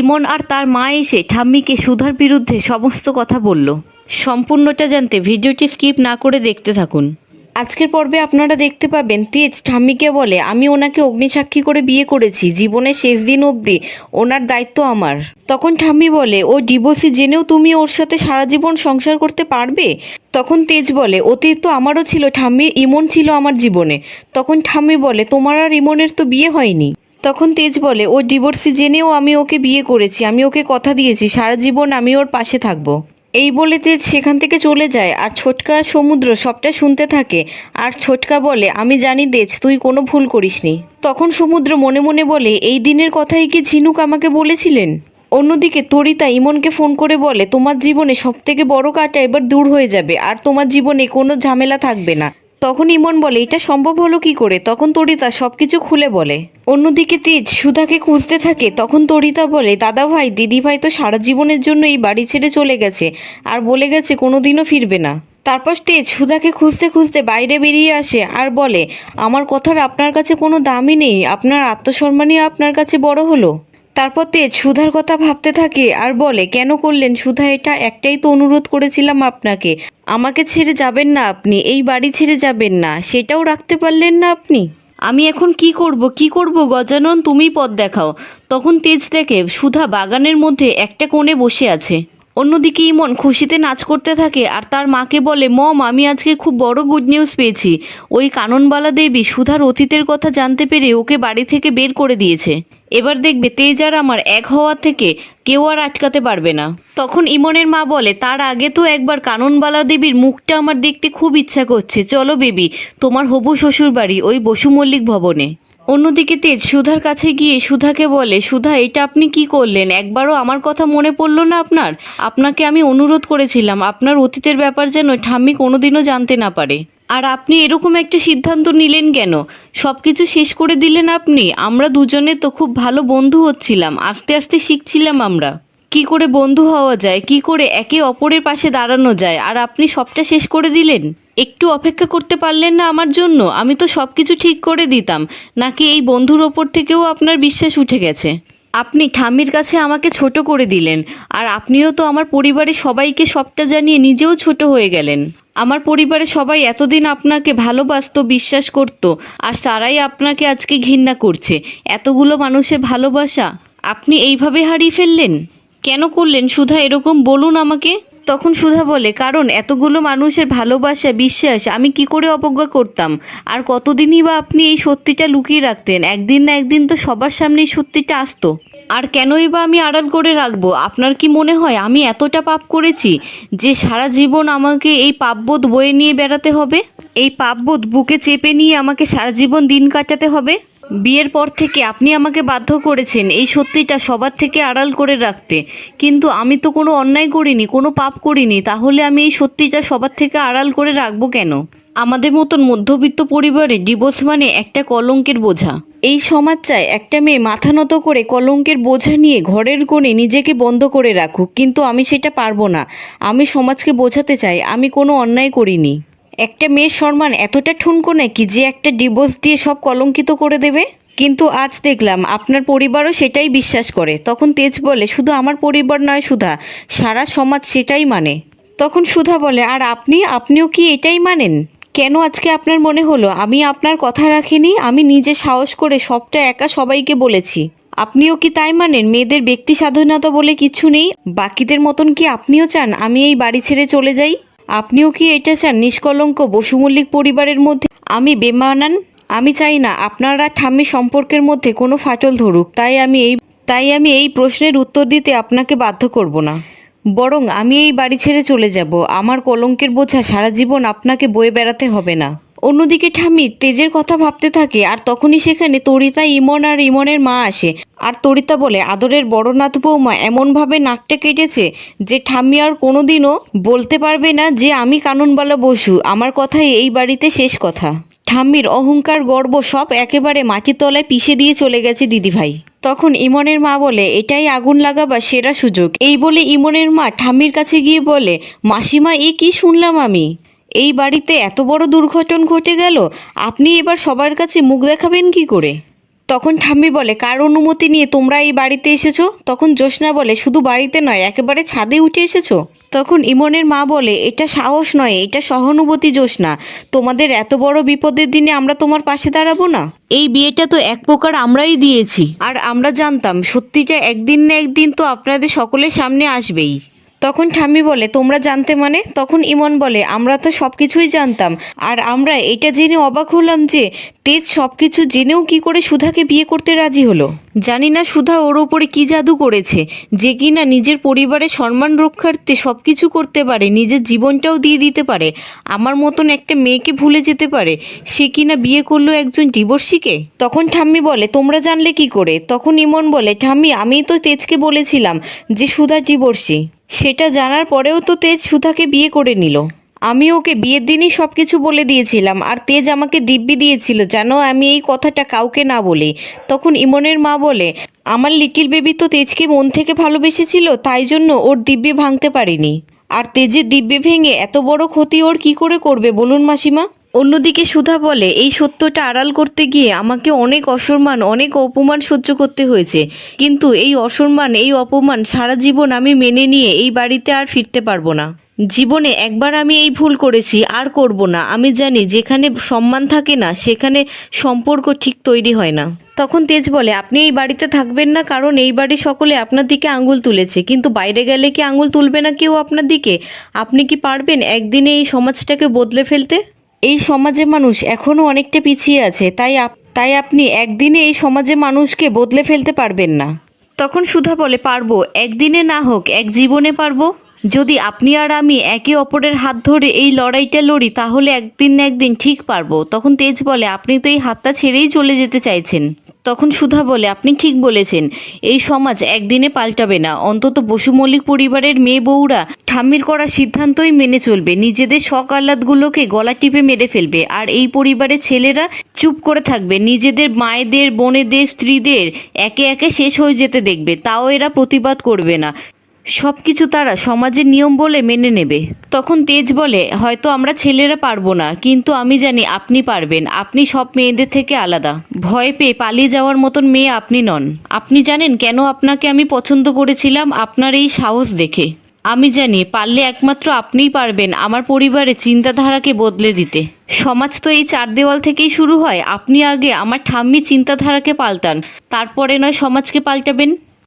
ইমন আর তার মা এসে ঠাম্মিকে সুধার বিরুদ্ধে সমস্ত কথা বলল। সম্পূর্ণটা জানতে ভিডিওটি স্কিপ না করে দেখতে থাকুন। আজকের পর্বে আপনারা দেখতে পাবেন, তেজ ঠাম্মিকে বলে, আমি ওনাকে অগ্নিসাক্ষী করে বিয়ে করেছি। জীবনের শেষ দিন অবধি ওনার দায়িত্ব আমার। তখন ঠাম্মি বলে, ও ডিভোর্সি জেনেও তুমি ওর সাথে সারা জীবন সংসার করতে পারবে? তখন তেজ বলে, অতীত তো আমারও ছিল ঠাম্মি ইমন ছিল আমার জীবনে। তখন ঠাম্মি বলে, তোমার আর ইমনের তো বিয়ে হয়নি। তখন তেজ বলে, ও ডিভোর্সি জেনেও আমি ওকে বিয়ে করেছি, আমি ওকে কথা দিয়েছি, সারা জীবন আমি ওর পাশে থাকব। এই বলে তেজ সেখান থেকে চলে যায়, আর ছোটকা সমুদ্র সবটা শুনতে থাকে, আর ছোটকা বলে, আমি জানি তেজ, তুই কোনো ভুল করিসনি। তখন সমুদ্র মনে মনে বলে, এই দিনের কথাই কি ঝিনুক আমাকে বলেছিলেন? অন্যদিকে তরিতা ইমনকে ফোন করে বলে, তোমার জীবনে সব থেকে বড় কাটা এবার দূর হয়ে যাবে, আর তোমার জীবনে কোনো ঝামেলা থাকবে না। তখন ইমন বলে, এটা সম্ভব হলো কি করে? তখন তরিতা সবকিছু খুলে বলে। অন্যদিকে তেজ সুধাকে খুঁজতে থাকে, তখন তরিতা বলে, দাদা ভাই, দিদি ভাই তো সারা জীবনের জন্য এই বাড়ি ছেড়ে চলে গেছে, আর বলে গেছে কোনোদিনও ফিরবে না। তারপর তেজ সুধাকে খুঁজতে খুঁজতে বাইরে বেরিয়ে আসে আর বলে, আমার কথার আপনার কাছে কোনো দামই নেই, আপনার আত্মসম্মানই আপনার কাছে বড় হলো? তারপর তেজ সুধার কথা ভাবতে থাকে আর বলে, কেন করলেন সুধা এটা? একটাই তো অনুরোধ করেছিলাম আপনাকে। আমাকে ছেড়ে যাবেন না আপনি, এই বাড়ি ছেড়ে যাবেন না। সেটাও রাখতে পারলেন না আপনি? আমি এখন কি করব? কি করব, গজানন? তুমি পথ দেখাও। তখন তেজ দেখে, সুধা বাগানের মধ্যে একটা কোণে বসে আছে। অন্যদিকে ইমন খুশিতে নাচ করতে থাকে আর তার মাকে বলে, মম, আমি আজকে খুব বড় গুড নিউজ পেয়েছি। ওই কাননবালা দেবী সুধার অতীতের কথা জানতে পেরে ওকে বাড়ি থেকে বের করে দিয়েছে। এবার দেখবে তেজ আর আমার এক হওয়া থেকে কেউ আর আটকাতে পারবে না। তখন ইমনের মা বলে, তার আগে তো একবার কাননবালা দেবীর মুখটা আমার দেখতে খুব ইচ্ছা করছে। চলো বেবি, তোমার হবু শ্বশুর বাড়ি ওই বসু মল্লিক ভবনে। অন্যদিকে তেজ সুধার কাছে গিয়ে সুধাকে বলে, সুধা, এটা আপনি কি করলেন? একবারও আমার কথা মনে পড়ল না আপনার? আপনাকে আমি অনুরোধ করেছিলাম, আপনার অতীতের ব্যাপার যেন ঠাম্মি কোনোদিনও জানতে না পারে। আর আপনি এরকম একটা সিদ্ধান্ত নিলেন কেন? সব কিছু শেষ করে দিলেন আপনি। আমরা দুজনে তো খুব ভালো বন্ধু হচ্ছিলাম, আস্তে আস্তে শিখছিলাম আমরা। কি করে বন্ধু হওয়া যায়, কি করে একে অপরের পাশে দাঁড়ানো যায়, আর আপনি সবটা শেষ করে দিলেন? একটু অপেক্ষা করতে পারলেন না আমার জন্য, আমি তো সব কিছু ঠিক করে দিতাম, নাকি এই বন্ধুর ওপর থেকেও আপনার বিশ্বাস উঠে গেছে? আপনি ঠাম্মির কাছে আমাকে ছোট করে দিলেন, আর আপনিও তো আমার পরিবারের সবাইকে সবটা জানিয়ে নিজেও ছোট হয়ে গেলেন। আমার পরিবারের সবাই এতদিন আপনাকে ভালোবাসতো, বিশ্বাস করত, আর তারাই আপনাকে আজকে ঘৃণা করছে। এতগুলো মানুষের ভালোবাসা আপনি এইভাবে হারিয়ে ফেললেন? কেন করলেন? সুধা, এরকম বলুন আমাকে। তখন সুধা বলে, কারণ এতগুলো মানুষের ভালোবাসা, বিশ্বাস, আমি কি করে অবজ্ঞা করতাম? আর কতদিনই বা আপনি এই সত্যিটা লুকিয়ে রাখতেন? একদিন না একদিন তো সবার সামনে এই সত্যিটা আসতো। আর কেনই বা আমি আড়াল করে রাখব? আপনার কি মনে হয় আমি এতটা পাপ করেছি যে সারা জীবন আমাকে এই পাপবোধ বয়ে নিয়ে বেড়াতে হবে? এই পাপবোধ বুকে চেপে নিয়ে আমাকে সারা জীবন দিন কাটাতে হবে? বিয়ের পর থেকে আপনি আমাকে বাধ্য করেছেন এই সত্যিটা সবার থেকে আড়াল করে রাখতে। কিন্তু আমি তো কোনো অন্যায় করিনি, কোনো পাপ করিনি। তাহলে আমি এই সত্যিটা সবার থেকে আড়াল করে রাখব কেন? আমাদের মতন মধ্যবিত্ত পরিবারে ডিভোর্স মানে একটা কলঙ্কের বোঝা। এই সমাজ চায় একটা মেয়ে মাথা নত করে কলঙ্কের বোঝা নিয়ে ঘরের কোণে নিজেকে বন্ধ করে রাখুক, কিন্তু আমি সেটা পারব না। আমি সমাজকে বোঝাতে চাই, আমি কোনো অন্যায় করিনি। একটা মেয়ের সম্মান এতটা ঠুনকো নাকি যে একটা ডিভোর্স দিয়ে সব কলঙ্কিত করে দেবে? কিন্তু আজ দেখলাম, আপনার পরিবারও সেটাই বিশ্বাস করে। তখন তেজ বলে, শুধু আমার পরিবার নয় সুধা, সারা সমাজ সেটাই মানে। তখন সুধা বলে, আর আপনি? আপনিও কি এটাই মানেন? কেন আজকে আপনার মনে হলো? আমি আপনার কথা রাখিনি, আমি নিজে সাহস করে সবটা একা সবাইকে বলেছি। আপনিও কি তাই মানেন? মেয়েদের ব্যক্তি স্বাধীনতা বলে কিছু নেই? বাকিদের মতন কি আপনিও চান আমি এই বাড়ি ছেড়ে চলে যাই? আপনিও কি এটা চান নিষ্কলঙ্ক বসুমল্লিক পরিবারের মধ্যে? আমি বেমানান, আমি চাই না আপনারা ঠাম্মি সম্পর্কের মধ্যে কোনো ফাটল ধরুক। তাই আমি এই, তাই আমি এই প্রশ্নের উত্তর দিতে আপনাকে বাধ্য করব না। বরং আমি এই বাড়ি ছেড়ে চলে যাব। আমার কলঙ্কের বোঝা সারা জীবন আপনাকে বয়ে বেড়াতে হবে না। অন্যদিকে ঠাম্মি, তেজের কথা ভাবতে থাকে আর তখনই সেখানে তরিতা, ইমন আর ইমনের মা আসে। আর তরিতা বলে, আদরের বড়নাথ বৌমা এমনভাবে নাকটা কেটেছে যে ঠাম্মি আর কোনোদিনও বলতে পারবে না যে আমি কানুনবালা বসু। আমার কথাই এই বাড়িতে শেষ কথা। ঠাম্মির অহংকার গর্ব সব একেবারে মাটির তলায় পিষে দিয়ে চলে গেছে দিদিভাই। তখন ইমনের মা বলে, এটাই আগুন লাগাবার সেরা সুযোগ। এই বলে ইমনের মা ঠাম্মির কাছে গিয়ে বলে, মাসিমা, এ কি শুনলাম আমি? এই বাড়িতে এত বড় দুর্ঘটন ঘটে গেল, আপনি এবার সবার কাছে মুখ দেখাবেন কি করে? তখন ঠাম্মি বলে কার অনুমতি নিয়ে তোমরা এই বাড়িতে এসেছ? তখন জ্যোৎস্না বলে শুধু বাড়িতে নয় একেবারে ছাদে উঠে এসেছ? তখন ইমনের মা বলে এটা সাহস নয় এটা সহানুভূতি জ্যোৎস্না। তোমাদের এত বড় বিপদের দিনে আমরা তোমার পাশে দাঁড়াবো না? এই বিয়েটা তো এক প্রকার আমরাই দিয়েছি। আর আমরা জানতাম সত্যিটা একদিন না একদিন তো আপনাদের সকলের সামনে আসবেই। তখন ঠাম্মি বলে তোমরা জানতে মানে? তখন ইমন বলে আমরা তো সব কিছুই জানতাম। আর আমরা এটা জেনে অবাক হলাম যে তেজ সব কিছু জেনেও কি করে সুধাকে বিয়ে করতে রাজি হলো? জানি না সুধা ওর ওপরে কি জাদু করেছে যে কিনা নিজের পরিবারের সম্মান রক্ষার্থে সব কিছু করতে পারে নিজের জীবনটাও দিয়ে দিতে পারে। আমার মতন একটা মেয়েকে ভুলে যেতে পারে সে কিনা বিয়ে করল একজন ডিভোর্সিকে? তখন ঠাম্মি বলে তোমরা জানলে কি করে? তখন ইমন বলে ঠাম্মি আমি তো তেজকে বলেছিলাম যে সুধা ডিভোর্সি। সেটা জানার পরেও তো তেজ সুধাকে বিয়ে করে নিল। আমি ওকে বিয়ের দিনই সব কিছু বলে দিয়েছিলাম, আর তেজ আমাকে দিব্যি দিয়েছিল, যেন আমি এই কথাটা কাউকে না বলি। তখন ইমনের মা বলে, আমার লিটিল বেবি তো তেজকে মন থেকে ভালোবেসেছিল, তাই জন্য ওর দিব্যি ভাঙতে পারিনি। আর তেজের দিব্যি ভেঙে এত বড় ক্ষতি ওর কি করে করবে বলুন মাসিমা? অন্যদিকে সুধা বলে, এই সত্যটা আড়াল করতে গিয়ে আমাকে অনেক অসম্মান, অনেক অপমান সহ্য করতে হয়েছে। কিন্তু এই অসম্মান, এই অপমান সারা জীবন আমি মেনে নিয়ে এই বাড়িতে আর ফিরতে পারব না। জীবনে একবার আমি এই ভুল করেছি, আর করব না। আমি জানি যেখানে সম্মান থাকে না, সেখানে সম্পর্ক ঠিক তৈরি হয় না। তখন তেজ বলে, আপনি এই বাড়িতে থাকবেন না, কারণ এই বাড়ি সকলে আপনার দিকে আঙুল তুলেছে। কিন্তু বাইরে গেলে কি আঙুল তুলবে না কেউ আপনার দিকে? আপনি কি পারবেন একদিনে এই সমাজটাকে বদলে ফেলতে? এই সমাজে মানুষ এখনও অনেকটা পিছিয়ে আছে, তাই তাই আপনি একদিনে এই সমাজে মানুষকে বদলে ফেলতে পারবেন না। তখন সুধা বলে, পারব, একদিনে না হোক, এক জীবনে পারব। যদি আপনি আর আমি একে অপরের হাত ধরে এই লড়াইটা লড়ি, তাহলে একদিন না একদিন ঠিক পারব। তখন তেজ বলে, আপনি তো এই হাতটা ছেড়েই চলে যেতে চাইছেন। তখন সুধা বলে, আপনি ঠিক বলেছেন। এই সমাজ একদিনে পাল্টাবে না। অন্তত বসু মল্লিক পরিবারের মেয়ে বউরা ঠাম্মির করা সিদ্ধান্তই মেনে চলবে। নিজেদের শখ আহ্লাদগুলোকে গলা টিপে মেরে ফেলবে। আর এই পরিবারের ছেলেরা চুপ করে থাকবে। নিজেদের মায়েদের, বোনেদের, স্ত্রীদের একে একে শেষ হয়ে যেতে দেখবে। তাও এরা প্রতিবাদ করবে না। সব কিছু তারা সমাজের নিয়ম বলে মেনে নেবে। তখন তেজ বলে, হয়তো আমরা ছেলেরা পারব না, কিন্তু আমি জানি আপনি পারবেন। আপনি সব মেয়েদের থেকে আলাদা। ভয় পেয়ে পালিয়ে যাওয়ার মতন মেয়ে আপনি নন। আপনি জানেন কেন আপনাকে আমি পছন্দ করেছিলাম? আপনার এই সাহস দেখে। আমি জানি পারলে একমাত্র আপনিই পারবেন আমার পরিবারের চিন্তাধারাকে বদলে দিতে। সমাজ তো এই চার দেওয়াল থেকেই শুরু হয়। আপনি আগে আমার ঠাম্মি চিন্তাধারাকে পাল্টান। তারপরে নয় সমাজকে পাল্টাবেন?